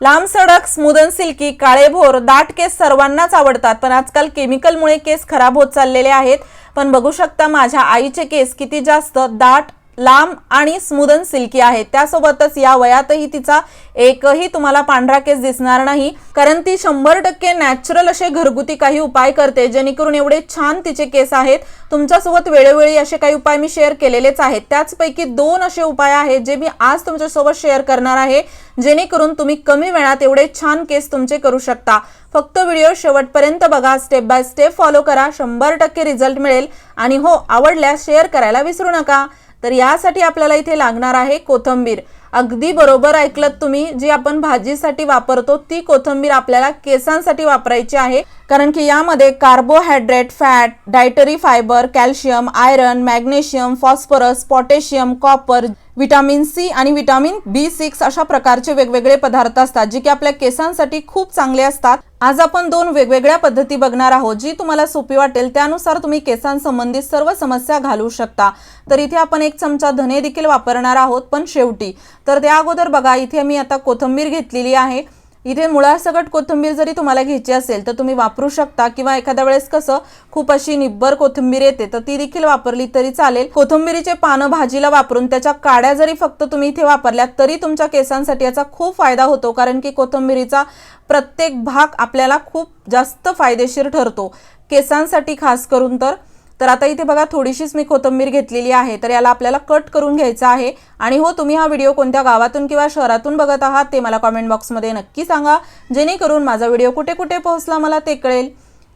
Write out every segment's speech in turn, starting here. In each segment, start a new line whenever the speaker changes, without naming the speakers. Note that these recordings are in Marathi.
लांब सडक स्मुदन सिल्की काळेभोर दाट केस सर्वांनाच आवडतात पण आजकाल केमिकलमुळे केस खराब होत चाललेले आहेत. पण बघू शकता माझ्या आईचे केस किती जास्त दाट लांब आणि स्मुदन सिल्की आहे. त्यासोबतच या वयातही तिचा एकही तुम्हाला पांढरा केस दिसणार नाही. कारण ती शंभर टक्के नॅचरल असे घरगुती काही उपाय करते जेणेकरून एवढे छान तिचे केस आहेत. तुमच्यासोबत वेळोवेळी असे काही उपाय मी शेअर केलेलेच आहेत. त्याचपैकी दोन असे उपाय आहेत जे मी आज तुमच्यासोबत शेअर करणार आहे जेणेकरून तुम्ही कमी वेळात एवढे छान केस तुमचे करू शकता. फक्त व्हिडिओ शेवटपर्यंत बघा स्टेप बाय स्टेप फॉलो करा शंभर टक्के रिझल्ट मिळेल. आणि हो आवडल्यास शेअर करायला विसरू नका. तर यासाठी आपल्याला इथे लागणार आहे कोथंबीर. अगदी बरोबर ऐकलत तुम्ही जी आपण भाजीसाठी वापरतो ती कोथंबीर आपल्याला केसांसाठी वापरायची आहे. कारण की यामध्ये carbohydrate fat dietary fibre calcium iron magnesium phosphorus potassium copper vitamin C आणि विटामिन बी सिक्स अशा प्रकारचे वेगवेगळे पदार्थ असतात जे की आपल्या केसांसाठी खूप चांगले असतात. आज आपण दोन वेगवेगळ्या पद्धती बघणार आहोत जी तुम्हाला सोपी वाटेल. त्यानुसार तुम्ही केसांसंबंधित सर्व समस्या घालवू शकता. तर इथे आपण एक चमचा धने देखील वापरणार आहोत पण शेवटी. तर त्या अगोदर बघा इथे मी आता कोथिंबीर घेतलेली आहे. इथे मुळासकट कोथिंबीर जरी तुम्हाला घ्यायची असेल तर तुम्ही वापरू शकता. किंवा एखाद्या वेळेस कसं खूप अशी निब्बर कोथिंबीर येते तर ती देखील वापरली तरी चालेल. कोथिंबीरीचे पानं भाजीला वापरून त्याच्या काड्या जरी फक्त तुम्ही इथे वापरल्या तरी तुमच्या केसांसाठी याचा खूप फायदा होतो. कारण की कोथिंबीरीचा प्रत्येक भाग आपल्याला खूप जास्त फायदेशीर ठरतो. केसांसाठी खास करून तर तर आता इथे बघा थोडीशीच मी कोथिंबीर घेतलेली आहे तर याला आपल्याला कट करून घ्यायचा आहे. आणि हो तुम्ही हा व्हिडिओ कोणत्या गावातून किंवा शहरातून बघत आहात ते मला कॉमेंट बॉक्समध्ये नक्की सांगा. जेणेकरून माझा व्हिडिओ कुठे कुठे पोहोचला मला ते कळेल.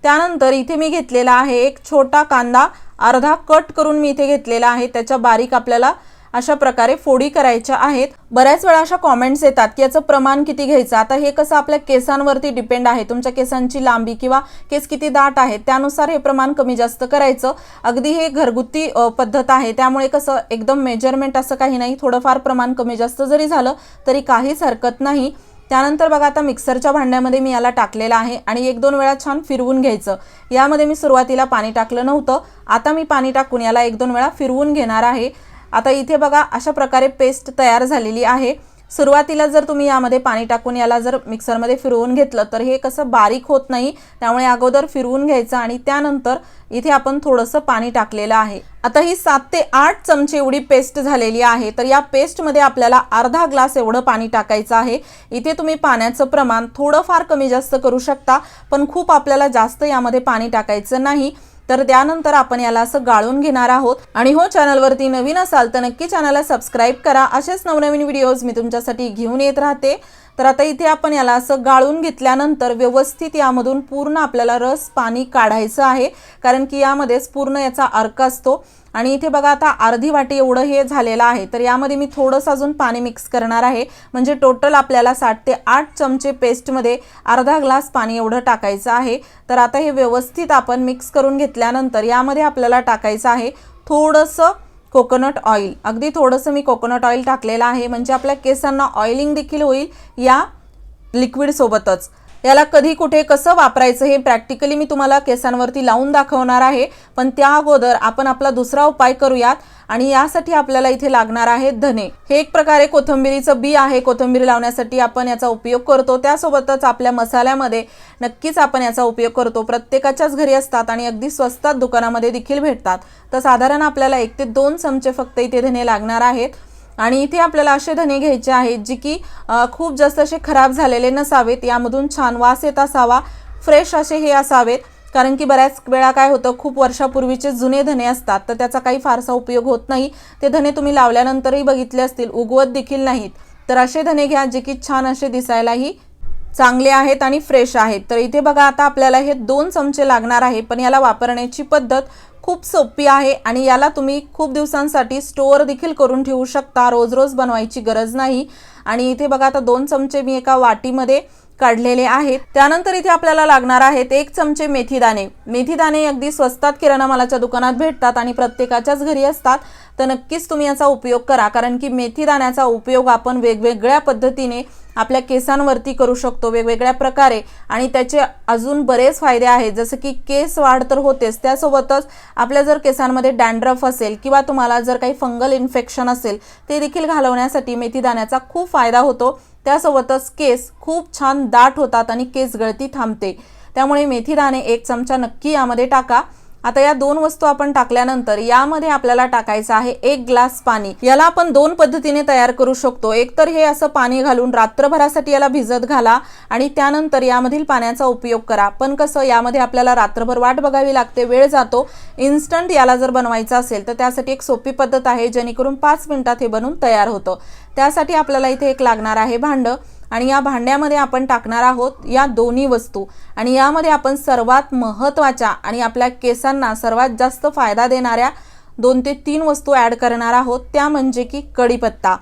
त्यानंतर इथे मी घेतलेला आहे एक छोटा कांदा अर्धा कट करून मी इथे घेतलेला आहे. त्याच्या बारीक आपल्याला अशा प्रकारे फोडी करायच्या आहेत. बऱ्याच वेळा अशा कॉमेंट्स येतात की याचं प्रमाण किती घ्यायचं? आता हे कसं आपल्या केसांवरती डिपेंड आहे? तुमच्या केसांची लांबी किंवा केस किती दाट आहेत? त्यानुसार हे प्रमाण कमी जास्त करायचं. अगदी हे घरगुती पद्धत आहे. त्यामुळे कसं एकदम मेजरमेंट असं काही नाही. थोडंफार प्रमाण कमी जास्त जरी झालं तरी काहीच हरकत नाही. त्यानंतर बघा आता मिक्सरच्या भांड्यामध्ये मी याला टाकलेलं आहे आणि एक दोन वेळा छान फिरवून घ्यायचं. यामध्ये मी सुरुवातीला पाणी टाकलं नव्हतं. आता मी पाणी टाकून याला एक दोन वेळा फिरवून घेणार आहे. आता इथे बघा अशा प्रकारे पेस्ट तयार झालेली आहे. सुरुवातीला जर तुम्ही यामध्ये पाणी टाकून याला जर मिक्सरमध्ये फिरवून घेतलं तर हे कसं बारीक होत नाही त्यामुळे अगोदर फिरवून घ्यायचं आणि त्यानंतर इथे आपण थोडंसं पाणी टाकलेलं आहे. आता ही सात ते आठ चमचे एवढी पेस्ट झालेली आहे तर या पेस्टमध्ये आपल्याला अर्धा ग्लास एवढं पाणी टाकायचं आहे. इथे तुम्ही पाण्याचं प्रमाण थोडंफार कमी जास्त करू शकता पण खूप आपल्याला जास्त यामध्ये पाणी टाकायचं नाही. तर त्यानंतर आपण याला असं गाळून घेणार आहोत. आणि हो चॅनलवरती नवीन असाल तर नक्की चॅनलला सबस्क्राईब करा. असेच नवनवीन व्हिडिओज मी तुमच्यासाठी घेऊन येत राहते. तर आता इथे आपण याला असं गाळून घेतल्यानंतर व्यवस्थित यामधून पूर्ण आपल्याला रस पाणी काढायचं आहे. कारण की यामध्येच पूर्ण याचा अर्क असतो. आणि इथे बघा आता अर्धी वाटी एवढं हे झालेलं आहे. तर यामध्ये मी थोडंसं अजून पाणी मिक्स करणार आहे. म्हणजे टोटल आपल्याला साठ ते आठ चमचे पेस्टमध्ये अर्धा ग्लास पाणी एवढं टाकायचं आहे. तर आता हे व्यवस्थित आपण मिक्स करून घेतल्यानंतर यामध्ये आपल्याला टाकायचं आहे थोडंसं कोकोनट ऑइल. अगदी थोडंसं मी कोकोनट ऑइल टाकलेलं आहे. म्हणजे आपल्या केसांना ऑइलिंग देखील होईल या लिक्विडसोबतच. याला कधी कुठे कसं वापरायचं हे प्रॅक्टिकली मी तुम्हाला केसांवरती लावून दाखवणार आहे. पण त्या अगोदर आपण आपला दुसरा उपाय करूयात. आणि यासाठी आपल्याला इथे लागणार आहे धने. हे एक प्रकारे कोथिंबिरीचं बी आहे. कोथिंबीर लावण्यासाठी आपण याचा उपयोग करतो. त्यासोबतच आपल्या मसाल्यामध्ये नक्कीच आपण याचा उपयोग करतो. प्रत्येकाच्याच घरी असतात आणि अगदी स्वस्तात दुकानामध्ये देखील भेटतात. तर साधारण आपल्याला एक ते दोन चमचे फक्त इथे धने लागणार आहेत. आणि इथे आपल्याला असे धने घ्यायचे आहेत जी की खूप जास्त असे खराब झालेले नसावेत. यामधून छान वास येत असावा. फ्रेश असे हे असावेत. कारण की बऱ्याच वेळा काय होतं खूप वर्षापूर्वीचे जुने धने असतात तर त्याचा काही फारसा उपयोग होत नाही. ते धने तुम्ही लावल्यानंतरही बघितले असतील उगवत देखील नाहीत. तर असे धने घ्या जे की छान असे दिसायलाही चांगले आहेत आणि फ्रेश आहेत. तर इथे बघा आता आपल्याला हे दोन चमचे लागणार आहे पण याला वापरण्याची पद्धत खूप सोपी आहे आणि याला तुम्ही खूप दिवसांसाठी स्टोअर देखील करून ठेवू शकता. रोज रोज बनवायची गरज नाही. आणि इथे बघा आता दोन चमचे मी एका वाटीमध्ये काढलेले आहेत. त्यानंतर इथे आपल्याला लागणार आहेत एक चमचे मेथी दाणे. मेथी दाणे अगदी स्वस्तात किराणा मालाच्या दुकानात भेटतात आणि प्रत्येकाच्याच घरी असतात. तर नक्कीच तुम्ही याचा उपयोग करा कारण की मेथी दाण्याचा उपयोग आपण वेगवेगळ्या पद्धतीने आपल्या केसांवरती करू शकतो वेगवेगळ्या प्रकारे. आणि त्याचे अजून बरेच फायदे आहेत. जसं की केस वाढ तर होतेच. त्यासोबतच आपल्या जर केसांमध्ये डॅन्ड्रफ असेल किंवा तुम्हाला जर काही फंगल इन्फेक्शन असेल ते देखील घालवण्यासाठी मेथी दाण्याचा खूप फायदा होतो. त्यासोबतच केस खूप छान दाट होतात आणि केस गळती थांबते. त्यामुळे मेथीदाणे एक चमचा नक्की यामध्ये टाका. आता या दोन वस्तू आपण टाकल्यानंतर यामध्ये आपल्याला टाकायचं आहे एक ग्लास पाणी. याला आपण दोन पद्धतीने तयार करू शकतो. एक तर हे असं पाणी घालून रात्रभरासाठी याला भिजत घाला आणि त्यानंतर यामधील पाण्याचा उपयोग करा. पण कसं यामध्ये आपल्याला रात्रभर वाट बघावी लागते वेळ जातो. इन्स्टंट याला जर बनवायचं असेल तर त्यासाठी एक सोपी पद्धत आहे जेणेकरून पाच मिनिटात हे बनून तयार होतं. त्यासाठी आपल्याला इथे एक लागणार आहे भांडं. आणि या भांड्यामध्ये आपण टाकणार आहोत या दोन्ही वस्तू. आणि यामध्ये आपण सर्वात महत्त्वाच्या आणि आपल्या केसांना सर्वात जास्त फायदा देणाऱ्या दोन ते तीन वस्तू ॲड करणार आहोत. त्या म्हणजे की कढीपत्ता.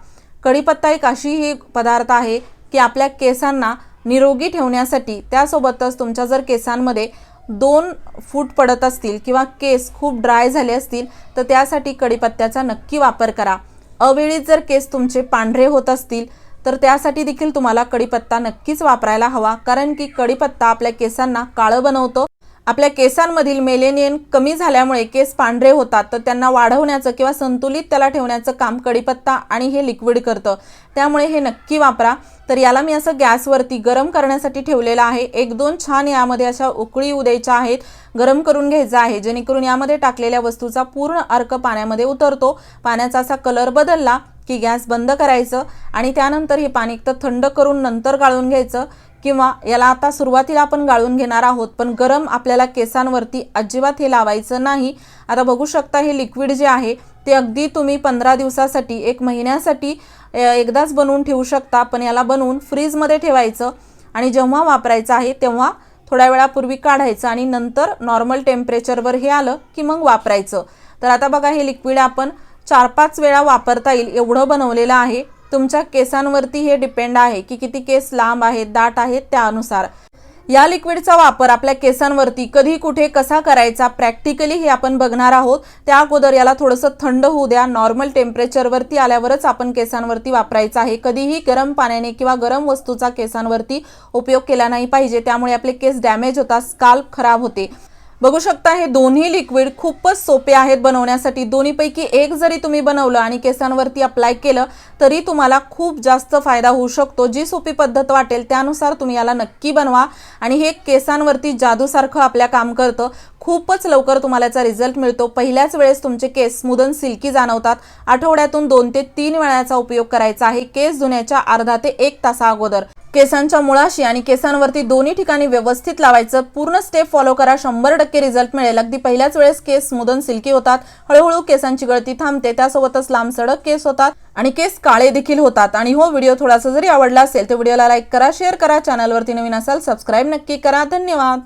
कढीपत्ता एक अशी ही पदार्थ आहे की आपल्या केसांना निरोगी ठेवण्यासाठी त्यासोबतच तुमच्या जर केसांमध्ये दोन फूट पडत असतील किंवा केस खूप ड्राय झाले असतील तर त्यासाठी कढीपत्त्याचा नक्की वापर करा. अवेळी जर केस तुमचे पांढरे होत असतील तर त्यासाठी देखील तुम्हाला कढीपत्ता नक्कीच वापरायला हवा कारण की कढीपत्ता आपल्या केसांना काळं बनवतो आपल्या केसांमधील मेलेनियन कमी झाल्यामुळे केस पांढरे होतात तर त्यांना वाढवण्याचं किंवा संतुलित त्याला ठेवण्याचं काम कडीपत्ता आणि हे लिक्विड करतं. त्यामुळे हे नक्की वापरा. तर याला मी असं गॅसवरती गरम करण्यासाठी ठेवलेलं आहे. एक दोन छान यामध्ये अशा उकळी येऊ द्यायच्या आहेत. गरम करून घ्यायचं आहे. जेणेकरून यामध्ये टाकलेल्या वस्तूचा पूर्ण अर्क पाण्यामध्ये उतरतो. पाण्याचा असा कलर बदलला की गॅस बंद करायचं आणि त्यानंतर हे पाणी एकतर थंड करून नंतर गाळून घ्यायचं. किंवा याला आता सुरुवातीला आपण गाळून घेणार आहोत पण गरम आपल्याला केसांवरती अजिबात हे लावायचं नाही. आता बघू शकता हे लिक्विड जे आहे ते अगदी तुम्ही पंधरा दिवसासाठी एक महिन्यासाठी एकदाच बनवून ठेवू शकता पण याला बनवून फ्रीजमध्ये ठेवायचं आणि जेव्हा वापरायचं आहे तेव्हा थोड्या वेळापूर्वी काढायचं आणि नंतर नॉर्मल टेम्परेचरवर हे आलं की मग वापरायचं. तर आता बघा हे लिक्विड आपण चार पाच वेळा वापरता येईल एवढं बनवलेलं आहे. तुमच्या केसांवरती हे डिपेंड आहे की किती केस लांब आहेत दाट आहेत त्यानुसार. या लिक्विडचा वापर आपल्या केसांवरती कधी कुठे कसा करायचा प्रॅक्टिकली हे आपण बघणार आहोत. त्या अगोदर याला थोडंसं थंड होऊ द्या. नॉर्मल टेम्परेचरवरती आल्यावरच आपण केसांवरती वापरायचं आहे. कधीही गरम पाण्याने किंवा गरम वस्तूचा केसांवरती उपयोग केला नाही पाहिजे. त्यामुळे आपले केस डॅमेज होतात स्काल्प खराब होते. बघू शकता हे दोन्ही लिक्विड खूपच सोपे आहेत बनवण्यासाठी. दोन्हीपैकी एक जरी तुम्ही बनवलं आणि केसांवरती अप्लाय केलं तरी तुम्हाला खूप जास्त फायदा होऊ शकतो. जी सोपी पद्धत वाटेल त्यानुसार तुम्ही याला नक्की बनवा. आणि हे केसांवरती जादूसारखं आपल्या काम करतं. खूपच लवकर तुम्हाला याचा रिझल्ट मिळतो. पहिल्याच वेळेस तुमचे केस स्मुदन सिल्की जाणवतात. आठवड्यातून दोन ते तीन वेळाचा उपयोग करायचा आहे. केस धुण्याच्या अर्धा ते एक तासा अगोदर. केसांच्या मुळाशी आणि केसांवरती दोन्ही ठिकाणी व्यवस्थित लावायचं. पूर्ण स्टेप फॉलो करा. शंभर टक्के रिझल्ट मिळेल. अगदी पहिल्याच वेळेस केस मुदन सिल्की होतात. हळूहळू केसांची गळती थांबते. त्यासोबतच लांब सडक केस होतात आणि केस काळे देखील होतात. आणि हो व्हिडिओ थोडासा जरी आवडला असेल तर व्हिडिओला लाईक करा शेअर करा चॅनलवरती नवीन असाल सबस्क्राईब नक्की करा. धन्यवाद.